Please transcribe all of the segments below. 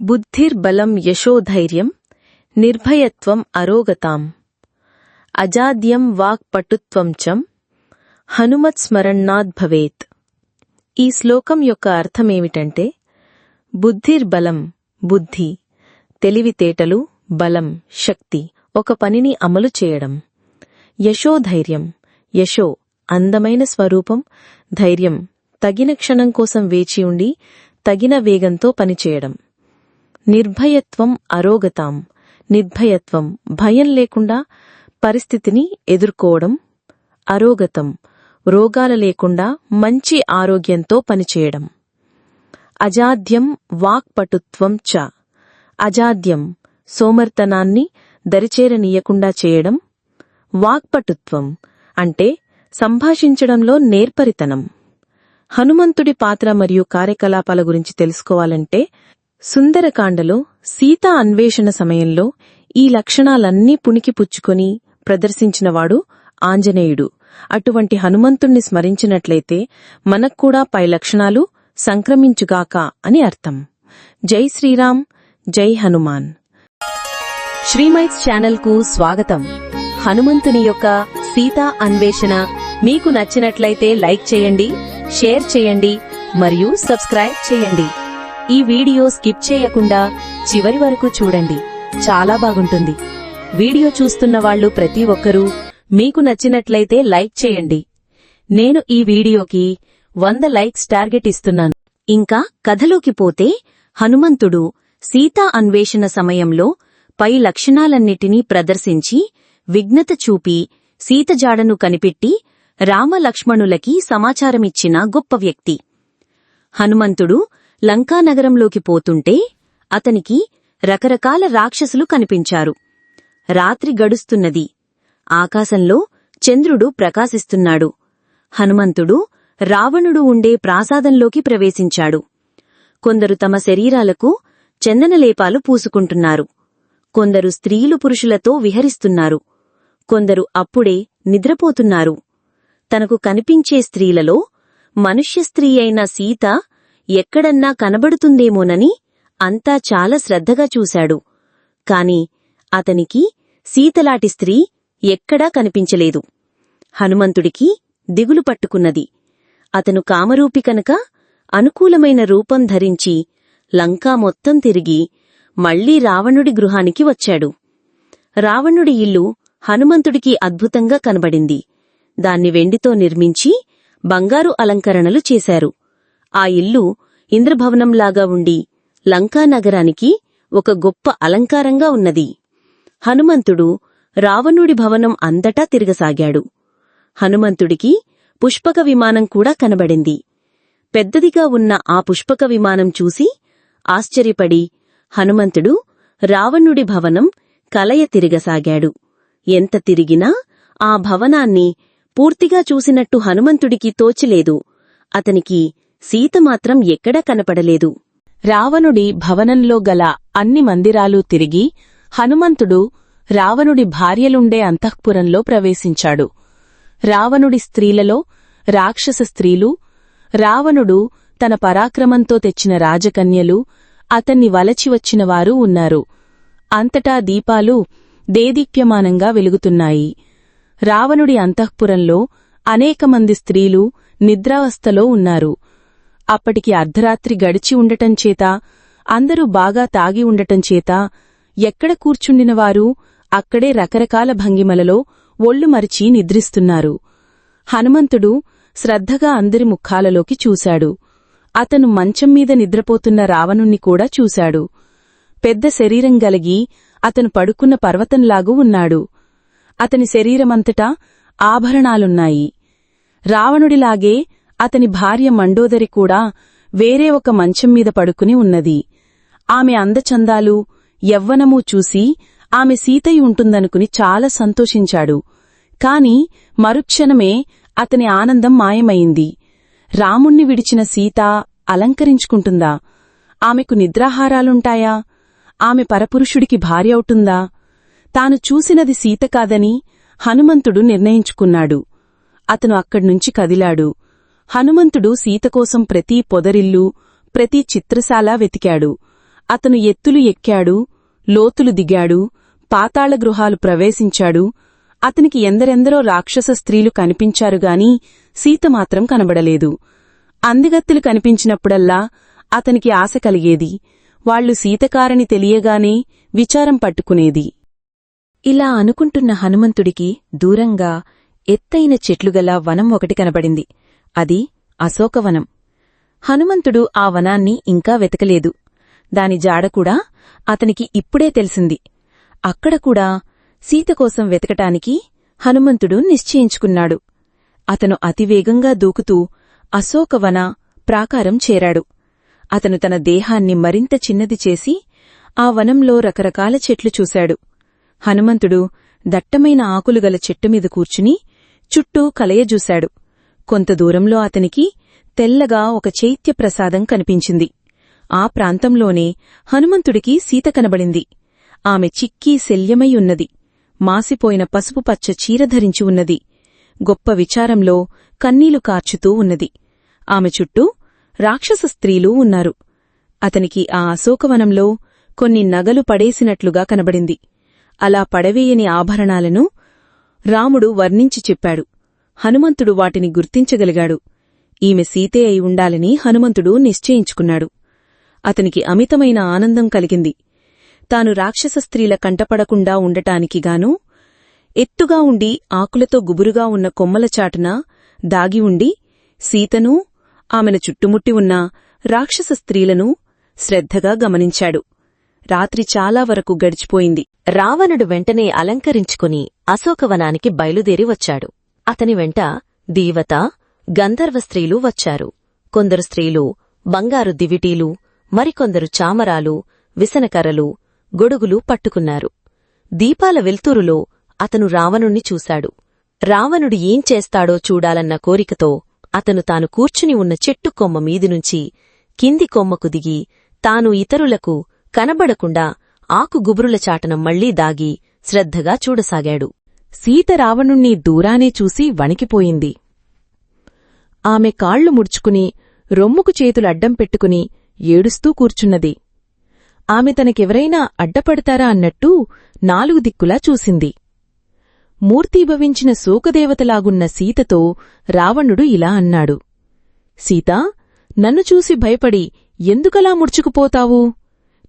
బుద్ధిర్బలం యశోధైర్యం నిర్భయత్వం అరోగతాం. అజాద్యం వాక్పటుత్వం చం హనుమత్స్మరణాద్ భవేత్. ఈ శ్లోకం యొక్క అర్థమేమిటంటే బుద్ధిర్బలం బుద్ధి తెలివితేటలు బలం శక్తి ఒక పనిని అమలు చేయడం. యశోధైర్యం యశో అందమైన స్వరూపం ధైర్యం తగిన క్షణం కోసం వేచి ఉండి తగిన వేగంతో పనిచేయడం. నిర్భయత్వం అరోగతాం. నిర్భయత్వం భయం లేకుండా పరిస్థితిని ఎదుర్కోవడం అరోగతం. రోగాల లేకుండా మంచి ఆరోగ్యంతో పనిచేయడం. అజాద్యం వాక్పటుత్వం చ. అజాద్యం సోమర్తనాన్ని దరిచేరనీయకుండా చేయడం వాక్పటుత్వం అంటే సంభాషించడంలో నేర్పరితనం. హనుమంతుడి పాత్ర మరియు కార్యకలాపాల గురించి తెలుసుకోవాలంటే సుందరకాండలో సీతా అన్వేషణ సమయంలో ఈ లక్షణాలన్నీ పుణికిపుచ్చుకొని ప్రదర్శించినవాడు ఆంజనేయుడు. అటువంటి హనుమంతుణ్ణి స్మరించినట్లయితే మనక్కూడా పై లక్షణాలు సంక్రమించుగాక అని అర్థం. జై శ్రీరామ్ జై హనుమాన్. శ్రీమైట్స్ ఛానల్కు స్వాగతం. హనుమంతుని యొక్క సీతా అన్వేషణ మీకు నచ్చినట్లయితే లైక్ చేయండి షేర్ చేయండి మరియు సబ్స్క్రైబ్ చేయండి. ఈ వీడియో స్కిప్ చేయకుండా చివరి వరకు చూడండి. చాలా బాగుంటుంది. వీడియో చూస్తున్న వాళ్ళు ప్రతి ఒక్కరూ మీకు నచ్చినట్లయితే లైక్ చేయండి. నేను ఈ వీడియోకి వంద లైక్స్ టార్గెట్ ఇస్తున్నాను. ఇంకా కథలోకి పోతే హనుమంతుడు సీతా అన్వేషణ సమయంలో పై లక్షణాలన్నిటినీ ప్రదర్శించి విఘ్నత చూపి సీతజాడను కనిపెట్టి రామలక్ష్మణులకి సమాచారమిచ్చిన గొప్ప వ్యక్తి. హనుమంతుడు లంకానగరంలోకి పోతుంటే అతనికి రకరకాల రాక్షసులు కనిపించారు. రాత్రి గడుస్తున్నది. ఆకాశంలో చంద్రుడు ప్రకాశిస్తున్నాడు. హనుమంతుడు రావణుడు ఉండే ప్రాసాదంలోకి ప్రవేశించాడు. కొందరు తమ శరీరాలకు చందనలేపాలు పూసుకుంటున్నారు. కొందరు స్త్రీలు పురుషులతో విహరిస్తున్నారు. కొందరు అప్పుడే నిద్రపోతున్నారు. తనకు కనిపించే స్త్రీలలో మనుష్య స్త్రీ అయిన సీత ఎక్కడన్నా కనబడుతుందేమోనని అంతా చాలా శ్రద్ధగా చూశాడు. కాని అతనికి సీతలాటి స్త్రీ ఎక్కడా కనిపించలేదు. హనుమంతుడికి దిగులు పట్టుకున్నది. అతను కామరూపి కనుక అనుకూలమైన రూపం ధరించి లంకా మొత్తం తిరిగి మళ్ళీ రావణుడి గృహానికి వచ్చాడు. రావణుడి ఇల్లు హనుమంతుడికి అద్భుతంగా కనబడింది. దాన్ని వెండితో నిర్మించి బంగారు అలంకరణలు చేశారు. ఆ ఇల్లు ఇంద్రభవనంలాగా ఉండి లంకానగరానికి ఒక గొప్ప అలంకారంగా ఉన్నది. హనుమంతుడు రావణుడి భవనం అంతటా తిరగసాగాడు. హనుమంతుడికి పుష్పక విమానం కూడా కనబడింది. పెద్దదిగా ఉన్న ఆ పుష్పక విమానం చూసి ఆశ్చర్యపడి హనుమంతుడు రావణుడి భవనం కలయ తిరగసాగాడు. ఎంత తిరిగినా ఆ భవనాన్ని పూర్తిగా చూసినట్టు హనుమంతుడికి తోచిలేదు. అతనికి సీత మాత్రం ఎక్కడా కనపడలేదు. రావణుడి భవనంలో గల అన్ని మందిరాలు తిరిగి హనుమంతుడు రావణుడి భార్యలుండే అంతఃపురంలో ప్రవేశించాడు. రావణుడి స్త్రీలలో రాక్షస స్త్రీలు రావణుడు తన పరాక్రమంతో తెచ్చిన రాజకన్యలు అతన్ని వలచి వచ్చినవారు ఉన్నారు. అంతటా దీపాలు దేదీప్యమానంగా వెలుగుతున్నాయి. రావణుడి అంతఃపురంలో అనేకమంది స్త్రీలు నిద్రావస్థలో ఉన్నారు. అప్పటికి అర్ధరాత్రి గడిచి ఉండటంచేత అందరూ బాగా తాగి ఉండటంచేత ఎక్కడ కూర్చుండినవారు అక్కడే రకరకాల భంగిమలలో ఒళ్ళు మరిచి నిద్రిస్తున్నారు. హనుమంతుడు శ్రద్ధగా అందరి ముఖాలలోకి చూశాడు. అతను మంచం మీద నిద్రపోతున్న రావణుణ్ణి కూడా చూశాడు. పెద్ద శరీరం గలిగి అతను పడుకున్న పర్వతంలాగూ ఉన్నాడు. అతని శరీరమంతటా ఆభరణాలున్నాయి. రావణుడిలాగే అతని భార్య మండోదరి కూడా వేరే ఒక మంచం మీద పడుకుని ఉన్నది. ఆమె అందచందాలు యవ్వనమూ చూసి ఆమె సీతయి ఉంటుందనుకుని చాలా సంతోషించాడు. కాని మరుక్షణమే అతని ఆనందం మాయమైంది. రాముణ్ణి విడిచిన సీత అలంకరించుకుంటుందా? ఆమెకు నిద్రాహారాలుంటాయా? ఆమె పరపురుషుడికి భార్య అవుతుందా? తాను చూసినది సీత కాదని హనుమంతుడు నిర్ణయించుకున్నాడు. అతను అక్కడ్నుంచి కదిలాడు. హనుమంతుడు సీతకోసం ప్రతి పొదరిల్లు ప్రతి చిత్రశాల వెతికాడు. అతను ఎత్తులు ఎక్కాడు లోతులు దిగాడు పాతాళ గృహాలు ప్రవేశించాడు. అతనికి ఎందరెందరో రాక్షస స్త్రీలు కనిపించారుగాని సీత మాత్రం కనబడలేదు. అందిగత్తులు కనిపించినప్పుడల్లా అతనికి ఆశ కలిగేది. వాళ్ళు సీతకారని తెలియగానే విచారం పట్టుకునేది. ఇలా అనుకుంటున్న హనుమంతుడికి దూరంగా ఎత్తైన చెట్లుగల వనం ఒకటి కనబడింది. అది అశోకవనం. హనుమంతుడు ఆ వనాన్ని ఇంకా వెతకలేదు. దాని జాడ కూడా అతనికి ఇప్పుడే తెలిసింది. అక్కడ కూడా సీత కోసం వెతకటానికి హనుమంతుడు నిశ్చయించుకున్నాడు. అతను అతివేగంగా దూకుతూ అశోకవన ప్రాకారం చేరాడు. అతను తన దేహాన్ని మరింత చిన్నది చేసి ఆ వనంలో రకరకాల చెట్లు చూశాడు. హనుమంతుడు దట్టమైన ఆకులుగల చెట్టుమీద కూర్చుని చుట్టూ కలయజూశాడు. కొంత దూరంలో అతనికి తెల్లగా ఒక చైత్యప్రసాదం కనిపించింది. ఆ ప్రాంతంలోనే హనుమంతుడికి సీత కనబడింది. ఆమె చిక్కీ శల్యమై ఉన్నది. మాసిపోయిన పసుపు పచ్చ చీర ధరించి ఉన్నది. గొప్ప విచారంలో కన్నీలు కార్చుతూ ఉన్నది. ఆమె చుట్టూ రాక్షస స్త్రీలు ఉన్నారు. అతనికి ఆ అశోకవనంలో కొన్ని నగలు పడేసినట్లుగా కనబడింది. అలా పడవేయని ఆభరణాలను రాముడు వర్ణించి చెప్పాడు. హనుమంతుడు వాటిని గుర్తించగలిగాడు. ఈమె సీతే అయి ఉండాలని హనుమంతుడు నిశ్చయించుకున్నాడు. అతనికి అమితమైన ఆనందం కలిగింది. తాను రాక్షస స్త్రీల కంటపడకుండా ఉండటానికిగాను ఎత్తుగా ఉండి ఆకులతో గుబురుగా ఉన్న కొమ్మల చాటున దాగి ఉండి సీతనూ ఆమెను చుట్టుముట్టి ఉన్న రాక్షస స్త్రీలను శ్రద్ధగా గమనించాడు. రాత్రి చాలా వరకు గడిచిపోయింది. రావణుడు వెంటనే అలంకరించుకుని అశోకవనానికి బయలుదేరి వచ్చాడు. అతని వెంట దీవత గంధర్వ స్త్రీలు వచ్చారు. కొందరు స్త్రీలు బంగారు దివిటీలు మరికొందరు చామరాలు విసనకర్రలు గొడుగులు పట్టుకున్నారు. దీపాల వెల్తురులో అతను రావణుణ్ణి చూశాడు. రావణుడు ఏం చేస్తాడో చూడాలన్న కోరికతో అతను తాను కూర్చుని ఉన్న చెట్టు కొమ్మ మీదినుంచి కింది కొమ్మకు దిగి తాను ఇతరులకు కనబడకుండా ఆకు గుబురుల చాటన మళ్ళీ దాగి శ్రద్ధగా చూడసాగాడు. సీత రావణుణ్ణి దూరానే చూసి వణికిపోయింది. ఆమె కాళ్ళు ముడుచుకుని రొమ్ముకు చేతులు అడ్డం పెట్టుకుని ఏడుస్తూ కూర్చున్నది. ఆమె తనకెవరైనా అడ్డపడతారా అన్నట్టు నాలుగు దిక్కులా చూసింది. మూర్తీభవించిన శోకదేవతలాగున్న సీతతో రావణుడు ఇలా అన్నాడు. సీతా నన్ను చూసి భయపడి ఎందుకలా ముడుచుకుపోతావు?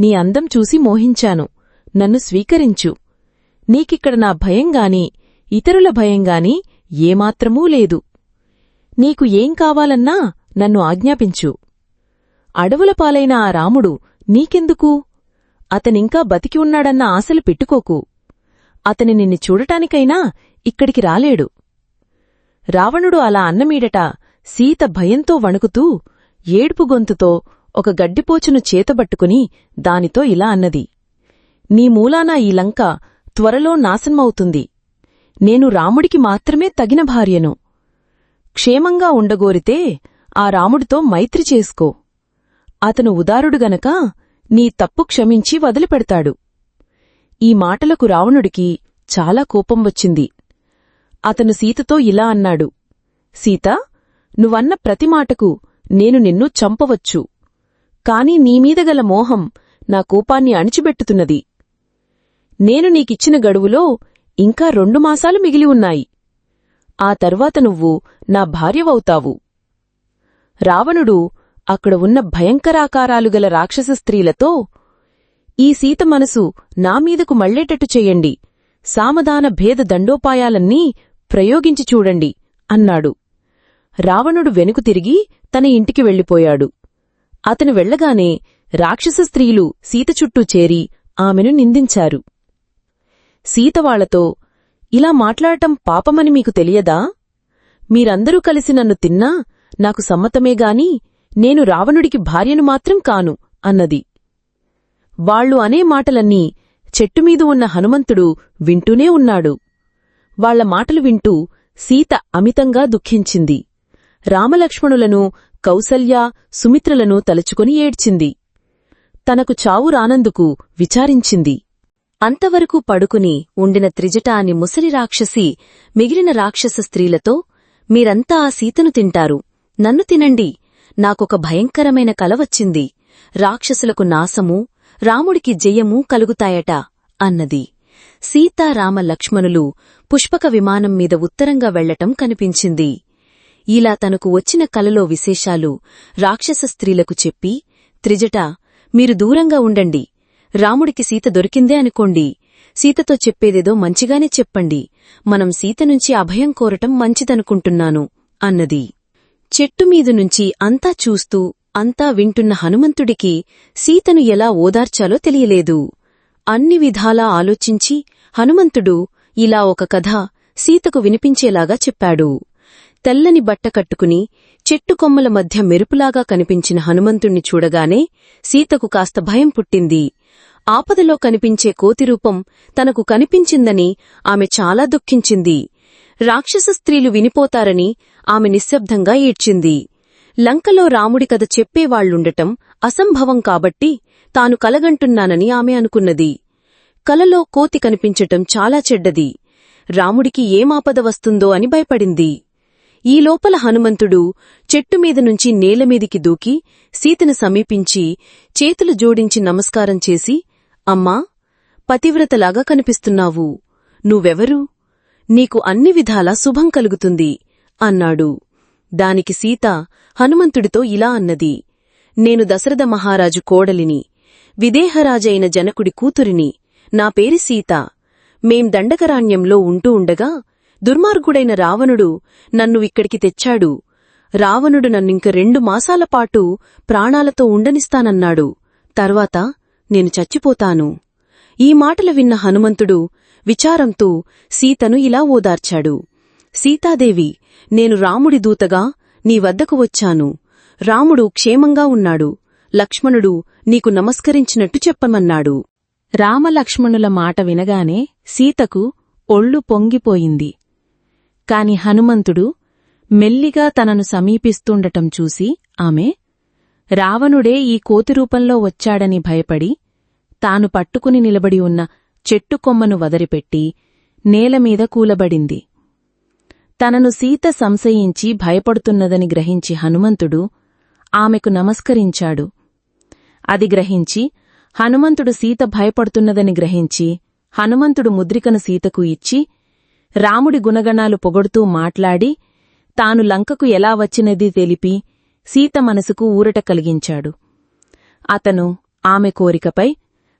నీ అందం చూసి మోహించాను. నన్ను స్వీకరించు. నీకిక్కడ నా భయంగాని ఇతరుల భయంగాని ఏమాత్రమూ లేదు. నీకు ఏం కావాలన్నా నన్ను ఆజ్ఞాపించు. అడవుల పాలైన ఆ రాముడు నీకెందుకు? అతనింకా బతికి ఉన్నాడన్న ఆశలు పెట్టుకోకు. అతని నిన్ను చూడటానికైనా ఇక్కడికి రాలేడు. రావణుడు అలా అన్నమీడట సీత భయంతో వణుకుతూ ఏడుపు గొంతుతో ఒక గడ్డిపోచును చేతబట్టుకుని దానితో ఇలా అన్నది. నీ మూలాన ఈ లంక త్వరలో నాశనమవుతుంది. నేను రాముడికి మాత్రమే తగిన భార్యను. క్షేమంగా ఉండగోరితే ఆ రాముడితో మైత్రి చేసుకో. అతను ఉదారుడు గనక నీ తప్పు క్షమించి వదిలిపెడతాడు. ఈ మాటలకు రావణుడికి చాలా కోపం వచ్చింది. అతను సీతతో ఇలా అన్నాడు. సీత నువ్వన్న ప్రతి మాటకు నేను నిన్ను చంపవచ్చు. కాని నీమీద గల మోహం నా కోపాన్ని అణిచిబెట్టుతున్నది నేను నీకిచ్చిన గడువులో ఇంకా రెండు మాసాలు మిగిలి ఉన్నాయి. ఆ తరువాత నువ్వు నా భార్యవవుతావు. రావణుడు అక్కడ ఉన్న భయంకరాకారాలు గల రాక్షస స్త్రీలతో ఈ సీత మనసు నామీదకు మళ్ళేటట్టు చెయ్యండి సామధాన భేద దండోపాయాలన్నీ ప్రయోగించి చూడండి అన్నాడు. రావణుడు వెనుకు తిరిగి తన ఇంటికి వెళ్ళిపోయాడు. అతను వెళ్ళగానే రాక్షస స్త్రీలు సీత చుట్టూ చేరి ఆమెను నిందించారు. సీతవాళ్ళతో ఇలా మాట్లాడటం పాపమని మీకు తెలియదా? మీరందరూ కలిసి నన్ను తిన్నా నాకు సమ్మతమేగాని నేను రావణుడికి భార్యను మాత్రం కాను అన్నది. వాళ్ళు అనే మాటలన్నీ చెట్టుమీద ఉన్న హనుమంతుడు వింటూనే ఉన్నాడు. వాళ్ళ మాటలు వింటూ సీత అమితంగా దుఃఖించింది. రామలక్ష్మణులను కౌసల్య సుమిత్రలను తలుచుకొని ఏడ్చింది. తనకు చావు రానందుకు విచారించింది. అంతవరకు పడుకుని ఉండిన త్రిజటాని ముసలి రాక్షసి మిగిలిన రాక్షస స్త్రీలతో మీరంతా ఆ సీతను తింటారు. నన్ను తినండి. నాకొక భయంకరమైన కల వచ్చింది. రాక్షసులకు నాశము రాముడికి జయము కలుగుతాయట అన్నది. సీతారామ లక్ష్మణులు పుష్పక విమానం మీద ఉత్తరంగా వెళ్ళటం కనిపించింది. ఇలా తనకు వచ్చిన కలలో విశేషాలు రాక్షస స్త్రీలకు చెప్పి త్రిజట మీరు దూరంగా ఉండండి. రాముడికి సీత దొరికిందే అనుకోండి. సీతతో చెప్పేదేదో మంచిగానే చెప్పండి. మనం సీత నుంచి అభయం కోరటం మంచిదనుకుంటున్నాను అన్నది. చెట్టుమీదునుంచి అంతా చూస్తూ అంతా వింటున్న హనుమంతుడికి సీతను ఎలా ఓదార్చాలో తెలియలేదు. అన్ని విధాలా ఆలోచించి హనుమంతుడు ఇలా ఒక కథ సీతకు వినిపించేలాగా చెప్పాడు. తెల్లని బట్ట కట్టుకుని చెట్టు కొమ్మల మధ్య మెరుపులాగా కనిపించిన హనుమంతుణ్ణి చూడగానే సీతకు కాస్త భయం పుట్టింది. ఆపదలో కనిపించే కోతిరూపం తనకు కనిపించిందని ఆమె చాలా దుఃఖించింది. రాక్షస స్త్రీలు వినిపోతారని ఆమె నిశ్శబ్దంగా ఏడ్చింది. లంకలో రాముడి కథ చెప్పేవాళ్ళుండటం అసంభవం కాబట్టి తాను కలగంటున్నానని ఆమె అనుకున్నది. కలలో కోతి కనిపించటం చాలా చెడ్డది. రాముడికి ఏమాపద వస్తుందో అని భయపడింది. ఈ లోపల హనుమంతుడు చెట్టుమీద నుంచి నేలమీదికి దూకి సీతను సమీపించి చేతులు జోడించి నమస్కారం చేసి అమ్మా పతివ్రతలాగా కనిపిస్తున్నావు. నువ్వెవరు? నీకు అన్ని విధాలా శుభం కలుగుతుంది అన్నాడు. దానికి సీత హనుమంతుడితో ఇలా అన్నది. నేను దశరథ మహారాజు కోడలిని విదేహరాజైన జనకుడి కూతురిని నా పేరు సీత. మేం దండకరాణ్యంలో ఉంటూ ఉండగా దుర్మార్గుడైన రావణుడు నన్ను ఇక్కడికి తెచ్చాడు. రావణుడు నన్నింక రెండు మాసాలపాటు ప్రాణాలతో ఉండనిస్తానన్నాడు. తర్వాత నేను చచ్చిపోతాను. ఈ మాటలు విన్న హనుమంతుడు విచారంతో సీతను ఇలా ఓదార్చాడు. సీతాదేవి నేను రాముడి దూతగా నీ వద్దకు వచ్చాను. రాముడు క్షేమంగా ఉన్నాడు. లక్ష్మణుడు నీకు నమస్కరించినట్టు చెప్పమన్నాడు. రామలక్ష్మణుల మాట వినగానే సీతకు ఒళ్ళు పొంగిపోయింది. కాని హనుమంతుడు మెల్లిగా తనను సమీపిస్తుండటం చూసి ఆమె రావణుడే ఈ కోతిరూపంలో వచ్చాడని భయపడి తాను పట్టుకుని నిలబడి ఉన్న చెట్టు కొమ్మను వదరిపెట్టి నేలమీద కూలబడింది. తనను సీత సంశయించి భయపడుతున్నదని గ్రహించి హనుమంతుడు ఆమెకు నమస్కరించాడు. అది గ్రహించి హనుమంతుడు సీత భయపడుతున్నదని గ్రహించి హనుమంతుడు ముద్రికను సీతకు ఇచ్చి రాముడి గుణగణాలు పొగడుతూ మాట్లాడి తాను లంకకు ఎలా వచ్చినది తెలిపి సీత మనసుకు ఊరట కలిగించాడు. అతను ఆమె కోరికపై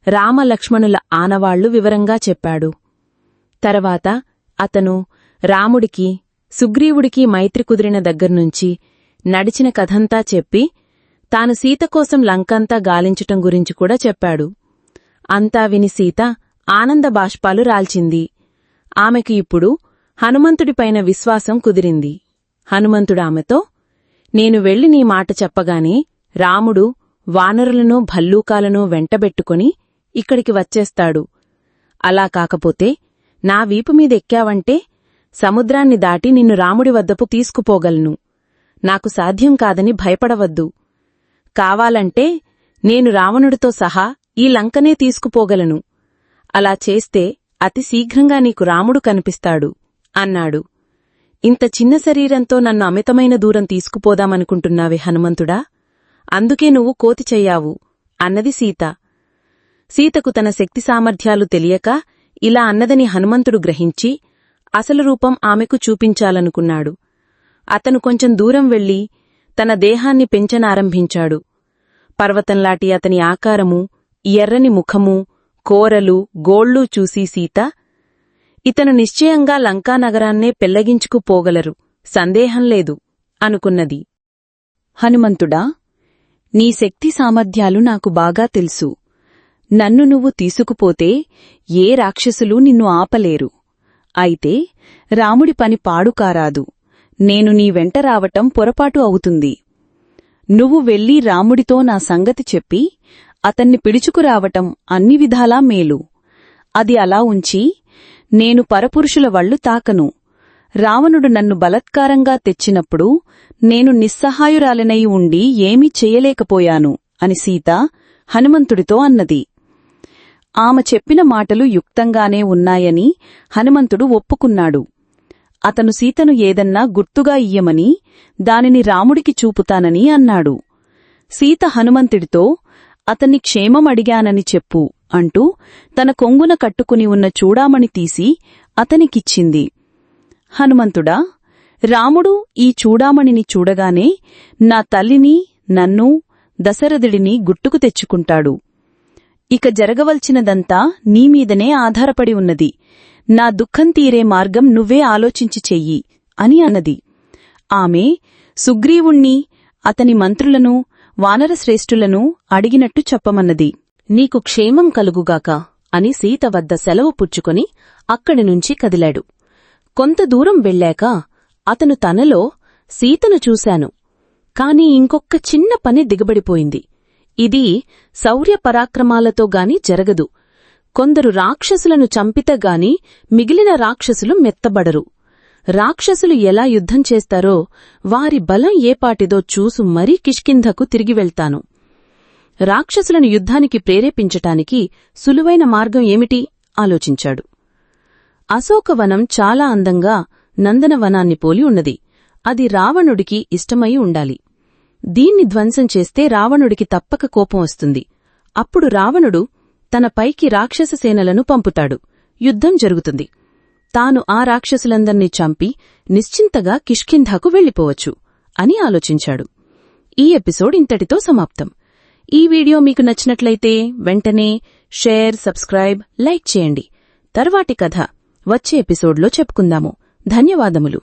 రామలక్ష్మణుల ఆనవాళ్ళు వివరంగా చెప్పాడు. తర్వాత అతను రాముడికి సుగ్రీవుడికి మైత్రి కుదిరిన దగ్గర్నుంచి నడిచిన కథంతా చెప్పి తాను సీత కోసం లంకంతా గాలించటం గురించి కూడా చెప్పాడు. అంతా విని సీత ఆనంద బాష్పాలు రాల్చింది. ఆమెకు ఇప్పుడు హనుమంతుడిపైన విశ్వాసం కుదిరింది. హనుమంతుడు ఆమెతో నేను వెళ్ళి నీ మాట చెప్పగానే రాముడు వానరులను భల్లూకాలను వెంటబెట్టుకుని ఇక్కడికి వచ్చేస్తాడు. అలా కాకపోతే నా వీపు మీదెక్కావంటే సముద్రాన్ని దాటి నిన్ను రాముడి వద్దపు తీసుకుపోగలను. నాకు సాధ్యం కాదని భయపడవద్దు. కావాలంటే నేను రావణుడితో సహా ఈ లంకనే తీసుకుపోగలను. అలా చేస్తే అతి శీఘ్రంగా నీకు రాముడు కనిపిస్తాడు అన్నాడు. ఇంత చిన్న శరీరంతో నన్ను అమితమైన దూరం తీసుకుపోదామనుకుంటున్నావే హనుమంతుడా? అందుకే నువ్వు కోతి చెయ్యావు అన్నది సీత. సీతకు తన శక్తి సామర్థ్యాలు తెలియక ఇలా అన్నదని హనుమంతుడు గ్రహించి అసలు రూపం ఆమెకు చూపించాలనుకున్నాడు. అతను కొంచెం దూరం వెళ్ళి తన దేహాన్ని పెంచనారంభించాడు. పర్వతంలాటి అతని ఆకారము ఎర్రని ముఖము కోరలు గోళ్ళూ చూసి సీత ఇతను నిశ్చయంగా లంకానగరాన్నే పెళ్ళగించుకుపోగలరు సందేహం లేదు. అనుకున్నది. హనుమంతుడా నీ శక్తి సామర్థ్యాలు నాకు బాగా తెలుసు. నన్ను నువ్వు తీసుకుపోతే ఏ రాక్షసులు నిన్ను ఆపలేరు. అయితే రాముడి పని పాడుకారాదు. నేను నీ వెంట రావటం పొరపాటు అవుతుంది. నువ్వు వెళ్ళి రాముడితో నా సంగతి చెప్పి అతన్ని పిడుచుకురావటం అన్ని విధాలా మేలు. అది అలా ఉంచి నేను పరపురుషుల వళ్ళు తాకను. రావణుడు నన్ను బలత్కారంగా తెచ్చినప్పుడు నేను నిస్సహాయురాలనై ఉండి ఏమీ చెయ్యలేకపోయాను అని సీత హనుమంతుడితో అన్నది. ఆమె చెప్పిన మాటలు యుక్తంగానే ఉన్నాయని హనుమంతుడు ఒప్పుకున్నాడు. అతను సీతను ఏదన్నా గుర్తుగా ఇయ్యమని దానిని రాముడికి చూపుతానని అన్నాడు. సీత హనుమంతుడితో అతన్ని క్షేమం అడిగానని చెప్పు. అంటూ తన కొంగున కట్టుకుని ఉన్న చూడామణి తీసి అతనికిచ్చింది. హనుమంతుడా రాముడు ఈ చూడామణిని చూడగానే నా తల్లిని నన్ను దశరథుడిని గుట్టుకు తెచ్చుకుంటాడు. ఇక జరగవలసినదంతా నీమీదనే ఆధారపడి ఉన్నది. నా దుఃఖం తీరే మార్గం నువ్వే ఆలోచించి చెయ్యి అని అన్నది. ఆమె సుగ్రీవుణ్ణి అతని మంత్రులను వానరశ్రేష్ఠులను అడిగినట్టు చెప్పమన్నది. నీకు క్షేమం కలుగుగాక అని సీత వద్ద సెలవు పుచ్చుకొని అక్కడి నుంచి కదిలాడు. కొంత దూరం వెళ్ళాక అతను తనలో సీతను చూశాను. కాని ఇంకొక్క చిన్న పని దిగబడిపోయింది. ఇది శౌర్యపరాక్రమాలతోగాని గాని జరగదు. కొందరు రాక్షసులను చంపితగాని మిగిలిన రాక్షసులు మెత్తబడరు. రాక్షసులు ఎలా యుద్ధం చేస్తారో వారి బలం ఏపాటిదో చూసు మరీ కిష్కింధకు తిరిగి వెళ్తాను. రాక్షసులను యుద్ధానికి ప్రేరేపించటానికి సులువైన మార్గం ఏమిటి? ఆలోచించాడు. అశోకవనం చాలా అందంగా నందనవనాన్ని పోలి ఉన్నది. అది రావణుడికి ఇష్టమై ఉండాలి. దీన్ని ధ్వంసం చేస్తే రావణుడికి తప్పక కోపం వస్తుంది. అప్పుడు రావణుడు తన పైకి రాక్షస సేనలను పంపుతాడు. యుద్ధం జరుగుతుంది. తాను ఆ రాక్షసులందర్నీ చంపి నిశ్చింతగా కిష్కింధాకు వెళ్ళిపోవచ్చు అని ఆలోచించాడు. ఈ ఎపిసోడ్ ఇంతటితో సమాప్తం. ఈ వీడియో మీకు నచ్చినట్లయితే వెంటనే షేర్ సబ్స్క్రైబ్ లైక్ చేయండి. తర్వాటి కథ వచ్చే ఎపిసోడ్లో చెప్పుకుందాము. ధన్యవాదములు.